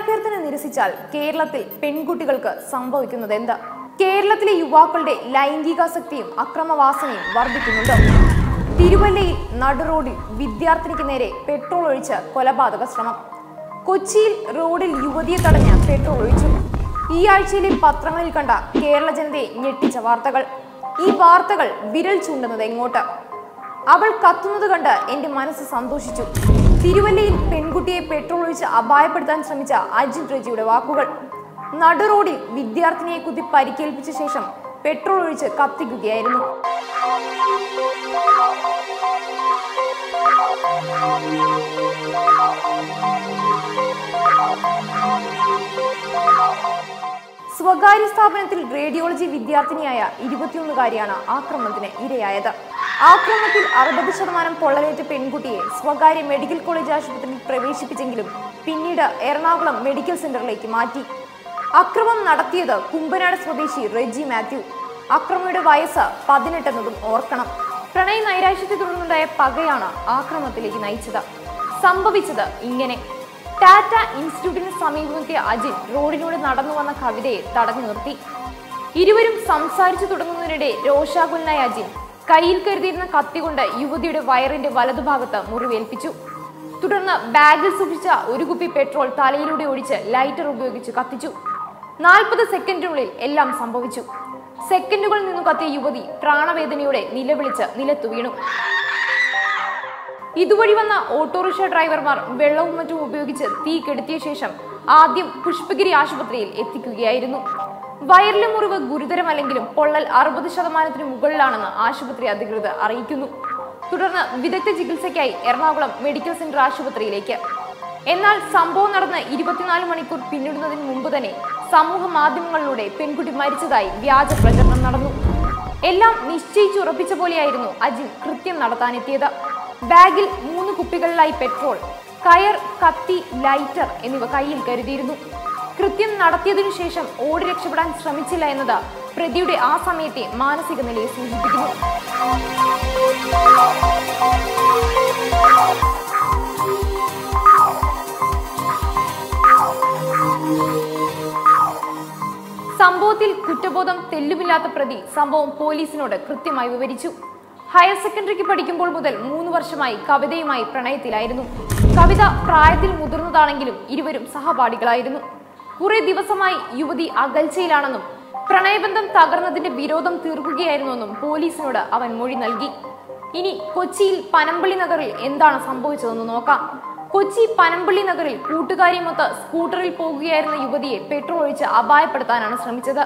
പ്രണയാഭ്യർത്ഥന നിരസിച്ചാൽ കേരളത്തിൽ പെൺകുട്ടികൾക്ക് സംഭവിക്കുന്നത് എന്താ കേരളത്തിലെ യുവാക്കളുടെ ലൈംഗികാസക്തിയും അക്രമവാസനയും വർദ്ധിക്കുന്നുണ്ട്. തിരുവല്ലയിൽ നടുറോഡിൽ വിദ്യാർത്ഥിനിക്ക് നേരെ പെട്രോൾ ഒഴിച്ച് കൊലപാതക ശ്രമം. കൊച്ചിയിൽ റോഡിൽ യുവതിയെ തടഞ്ഞ് പെട്രോൾ ഒഴിച്ചു. ഈ ആഴ്ചയിലെ പത്രങ്ങളിൽ കണ്ട കേരള ജനതയെ ഞെട്ടിച്ച വാർത്തകൾ. ഈ വാർത്തകൾ വിരൽ ചൂണ്ടുന്നത് എങ്ങോട്ട്? അവൾ കത്തുന്നത് കണ്ട് എന്റെ മനസ്സ് സന്തോഷിച്ചു. തിരുവല്ലയിൽ പെൺകുട്ടിയെ പെട്രോൾ ഒഴിച്ച് അപായപ്പെടുത്താൻ ശ്രമിച്ച അജിൻ റെജിയുടെ വാക്കുകൾ. നടുറോഡിൽ വിദ്യാർത്ഥിനിയെ കുത്തി പരിക്കേൽപ്പിച്ച ശേഷം പെട്രോൾ ഒഴിച്ച് കത്തിക്കുകയായിരുന്നു. സ്വകാര്യ സ്ഥാപനത്തിൽ റേഡിയോളജി വിദ്യാർത്ഥിനിയായ ഇരുപത്തിയൊന്നുകാരിയാണ് ആക്രമണത്തിന് ഇരയായത്. ആക്രമണത്തിൽ അറുപത് ശതമാനം പൊള്ളലേറ്റ പെൺകുട്ടിയെ സ്വകാര്യ മെഡിക്കൽ കോളേജ് ആശുപത്രിയിൽ പ്രവേശിപ്പിച്ചെങ്കിലും പിന്നീട് എറണാകുളം മെഡിക്കൽ സെന്ററിലേക്ക് മാറ്റി. അക്രമം നടത്തിയത് കുമ്പനാട് സ്വദേശി റെജി മാത്യു. അക്രമിയുടെ വയസ്സ് പതിനെട്ടെന്നതും ഓർക്കണം. പ്രണയ നൈരാശ്യത്തെ തുടർന്നുണ്ടായ പകയാണ് ആക്രമണത്തിലേക്ക് നയിച്ചത്. സംഭവിച്ചത് ഇങ്ങനെ. ടാറ്റ ഇൻസ്റ്റിറ്റ്യൂട്ടിന് സമീപമെത്തിയ അജിൻ റോഡിലൂടെ നടന്നു വന്ന കവിതയെ തടഞ്ഞു നിർത്തി. ഇരുവരും സംസാരിച്ചു തുടങ്ങുന്നതിനിടെ രോഷാകുലനായ അജിൻ കയ്യിൽ കരുതിയിരുന്ന കത്തി കൊണ്ട് യുവതിയുടെ വയറിന്റെ വലതുഭാഗത്ത് മുറിവേൽപ്പിച്ചു. തുടർന്ന് ബാഗിൽ സൂക്ഷിച്ച ഒരു കുപ്പി പെട്രോൾ തലയിലൂടെ ഒഴിച്ച് ലൈറ്റർ ഉപയോഗിച്ച് കത്തിച്ചു. നാൽപ്പത് സെക്കൻഡിനുള്ളിൽ എല്ലാം സംഭവിച്ചു. സെക്കൻഡുകൾ നിന്നും കത്തിയ യുവതി പ്രാണവേദനയോടെ നിലവിളിച്ച് നിലത്തു വീണു. ഇതുവഴി വന്ന ഓട്ടോറിക്ഷ ഡ്രൈവർമാർ വെള്ളവും മറ്റും ഉപയോഗിച്ച് തീ കെടുത്തിയ ശേഷം ആദ്യം പുഷ്പഗിരി ആശുപത്രിയിൽ എത്തിക്കുകയായിരുന്നു. വയറിലെ മുറിവ് ഗുരുതരമല്ലെങ്കിലും പൊള്ളൽ അറുപത് ശതമാനത്തിന് മുകളിലാണെന്ന് ആശുപത്രി അധികൃതർ അറിയിക്കുന്നു. തുടർന്ന് വിദഗ്ധ ചികിത്സയ്ക്കായി എറണാകുളം മെഡിക്കൽ സെന്റർ ആശുപത്രിയിലേക്ക്. എന്നാൽ സംഭവം നടന്ന് ഇരുപത്തിനാല് മണിക്കൂർ പിന്നിടുന്നതിന് മുമ്പ് തന്നെ സമൂഹ മാധ്യമങ്ങളിലൂടെ പെൺകുട്ടി മരിച്ചതായി വ്യാജ പ്രചരണം നടന്നു. എല്ലാം നിശ്ചയിച്ചുറപ്പിച്ച പോലെയായിരുന്നു അജിൻ കൃത്യം നടത്താനെത്തിയത്. ബാഗിൽ മൂന്ന് കുപ്പികളിലായി പെട്രോൾ കയർ കത്തി ലൈറ്റർ എന്നിവ കയ്യിൽ കരുതിയിരുന്നു. കൃത്യം നടത്തിയതിനു ശേഷം ഓടി രക്ഷപ്പെടാൻ ശ്രമിച്ചില്ല എന്നത് പ്രതിയുടെ ആ സമയത്തെ മാനസിക നിലയെ സൂചിപ്പിക്കുന്നു. സംഭവത്തിൽ കുറ്റബോധം തെല്ലുമില്ലാത്ത പ്രതി സംഭവം പോലീസിനോട് കൃത്യമായി വിവരിച്ചു. ഹയർ സെക്കൻഡറിക്ക് പഠിക്കുമ്പോൾ മുതൽ മൂന്ന് വർഷമായി കവിതയുമായി പ്രണയത്തിലായിരുന്നു. കവിത പ്രായത്തിൽ മുതിർന്നതാണെങ്കിലും ഇരുവരും സഹപാഠികളായിരുന്നു. കുറെ ദിവസമായി യുവതി അകൽച്ചയിലാണെന്നും പ്രണയബന്ധം തകർന്നതിന്റെ വിരോധം തീർക്കുകയായിരുന്നുവെന്നും പോലീസിനോട് അവൻ മൊഴി നൽകി. ഇനി കൊച്ചിയിൽ പനമ്പള്ളി നഗറിൽ എന്താണ് സംഭവിച്ചതെന്ന് നോക്കാം. കൊച്ചി പനമ്പള്ളി നഗറിൽ കൂട്ടുകാരിമൊത്ത് സ്കൂട്ടറിൽ പോകുകയായിരുന്ന യുവതിയെ പെട്രോൾ ഒഴിച്ച് അപായപ്പെടുത്താനാണ് ശ്രമിച്ചത്.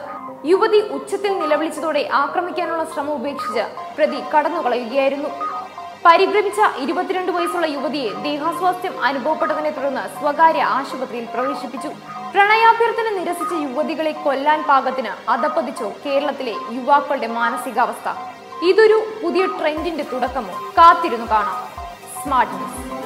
യുവതി ഉച്ചത്തിൽ നിലവിളിച്ചതോടെ ആക്രമിക്കാനുള്ള ശ്രമം ഉപേക്ഷിച്ച് പ്രതി കടന്നുകളയുകയായിരുന്നു. പരിഭ്രമിച്ച ഇരുപത്തിരണ്ട് വയസ്സുള്ള യുവതിയെ ദേഹാസ്വാസ്ഥ്യം അനുഭവപ്പെട്ടതിനെ തുടർന്ന് സ്വകാര്യ ആശുപത്രിയിൽ പ്രവേശിപ്പിച്ചു. പ്രണയാഭ്യർത്ഥന നിരസിച്ച യുവതികളെ കൊല്ലാൻ പാകത്തിന് അതപ്പതിച്ചോ കേരളത്തിലെ യുവാക്കളുടെ മാനസികാവസ്ഥ. ഇതൊരു പുതിയ ട്രെൻഡിന്റെ തുടക്കമോ? കാത്തിരുന്നു കാണാം. Smart news.